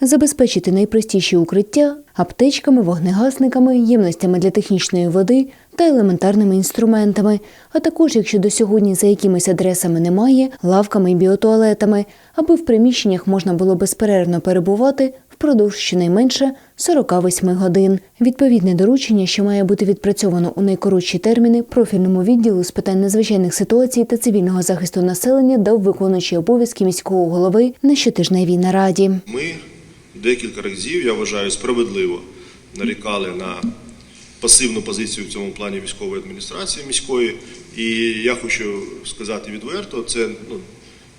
забезпечити найпростіші укриття аптечками, вогнегасниками, ємностями для технічної води та елементарними інструментами, а також, якщо до сьогодні за якимись адресами немає, лавками і біотуалетами, аби в приміщеннях можна було безперервно перебувати впродовж щонайменше 48 годин. Відповідне доручення, що має бути відпрацьовано у найкоротші терміни, профільному відділу з питань надзвичайних ситуацій та цивільного захисту населення дав виконуючий обов'язки міського голови на щотижневій нараді. Ми декілька разів, я вважаю, справедливо нарікали на пасивну позицію в цьому плані військової адміністрації міської. І я хочу сказати відверто, це ну,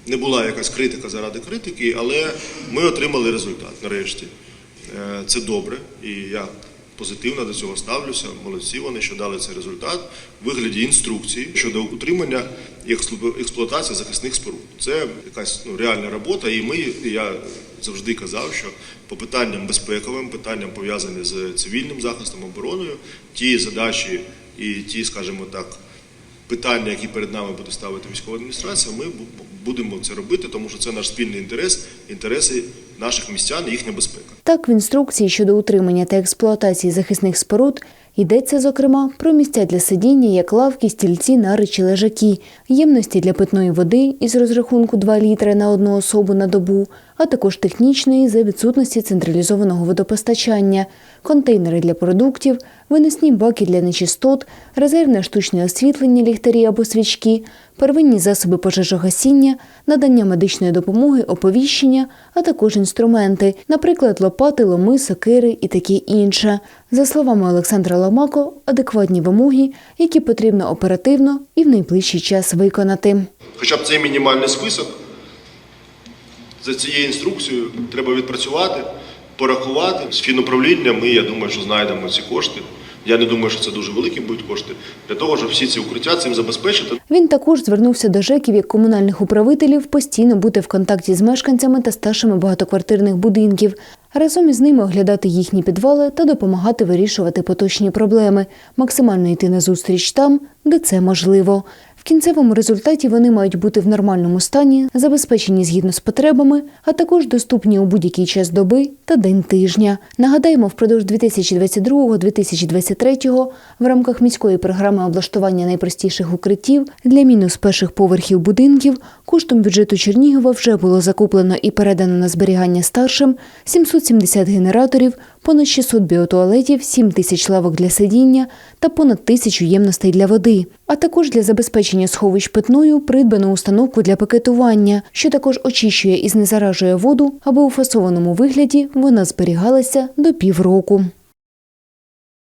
не була якась критика заради критики, але ми отримали результат нарешті. Е, Це добре, і я позитивно до цього ставлюся. Молодці вони, що дали цей результат в вигляді інструкції щодо утримання і експлу- експлуатації захисних споруд. Це якась ну, реальна робота, і ми, я завжди казав, що по питанням безпековим, питанням пов'язані з цивільним захистом, обороною, ті задачі і ті, скажімо так, питання, які перед нами буде ставити військова адміністрація, ми будемо це робити, тому що це наш спільний інтерес, інтереси наших містян і їхня безпека. Так, в інструкції щодо утримання та експлуатації захисних споруд йдеться, зокрема, про місця для сидіння, як лавки, стільці, нари чи лежаки, ємності для питної води із розрахунку 2 літри на одну особу на добу, а також технічної за відсутності централізованого водопостачання, контейнери для продуктів, виносні баки для нечистот, резервне штучне освітлення, ліхтарі або свічки, первинні засоби пожежогасіння, надання медичної допомоги, оповіщення, а також інструменти, наприклад, лопати, ломи, сокири і таке інше. За словами Олександра Ломако, адекватні вимоги, які потрібно оперативно і в найближчий час виконати. Хоча б цей мінімальний список за цією інструкцією треба відпрацювати, порахувати з фінуправлінням. Ми, я думаю, що знайдемо ці кошти. Я не думаю, що це дуже великі будуть кошти для того, щоб всі ці укриття цим забезпечити. Він також звернувся до ЖЕКів як комунальних управителів постійно бути в контакті з мешканцями та старшими багатоквартирних будинків, разом із ними оглядати їхні підвали та допомагати вирішувати поточні проблеми, максимально йти на зустріч там, де це можливо. В кінцевому результаті вони мають бути в нормальному стані, забезпечені згідно з потребами, а також доступні у будь-який час доби та день тижня. Нагадаємо, впродовж 2022-2023 в рамках міської програми облаштування найпростіших укриттів для мінус перших поверхів будинків коштом бюджету Чернігова вже було закуплено і передано на зберігання старшим 770 генераторів, понад 600 біотуалетів, 7 тисяч лавок для сидіння та понад тисячу ємностей для води. А також для забезпечення сховищ питною придбано установку для пакетування, що також очищує і знезаражує воду, аби у фасованому вигляді вона зберігалася до півроку.